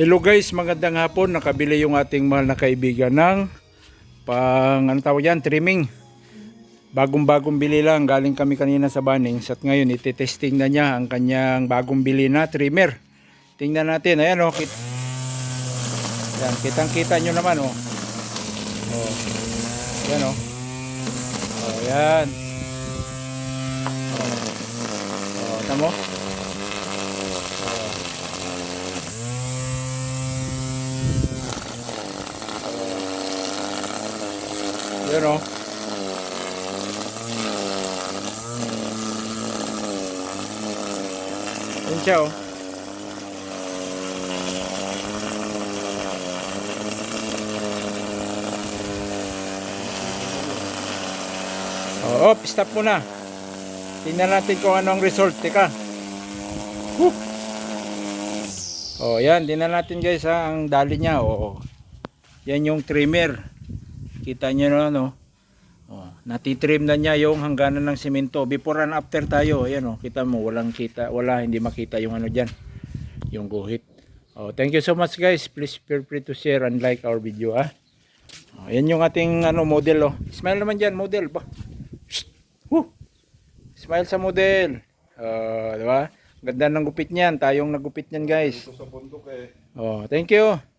Hello guys, magandang hapon. Nakabili yung ating mahal na kaibigan ng pang ano tawag yan, trimming. Bagong-bagong bili lang. Galing kami kanina sa Banings at ngayon iti-testing na niya ang kanyang bagong bili na trimmer. Tingnan natin. Ayan oh. Kit yan, kitang-kita nyo naman oh. Oh. Yan oh. Oh. Oh. Oh, tamo? Yan o. Yan siya o. Oh, op, stop muna. Tingnan natin kung anong result. Teka. Oh, yan. Tingnan natin guys ha, ang dali niya. Oo. Yan yung trimmer. Kita nyo na no. Oh, natitrim na niya yung hangganan ng simento. Before and after tayo. Ayan oh, kita mo walang kita, wala hindi makita yung ano diyan. Yung guhit. Oh, thank you so much guys. Please feel free to share and like our video ah. Oh, yan yung ating ano model oh. Smile naman diyan, model ba. Woo! Smile sa model. Oh, di ba? Ganda ng gupit niyan. Tayong nagupit niyan guys. Ito sa bundok eh. Oh, thank you.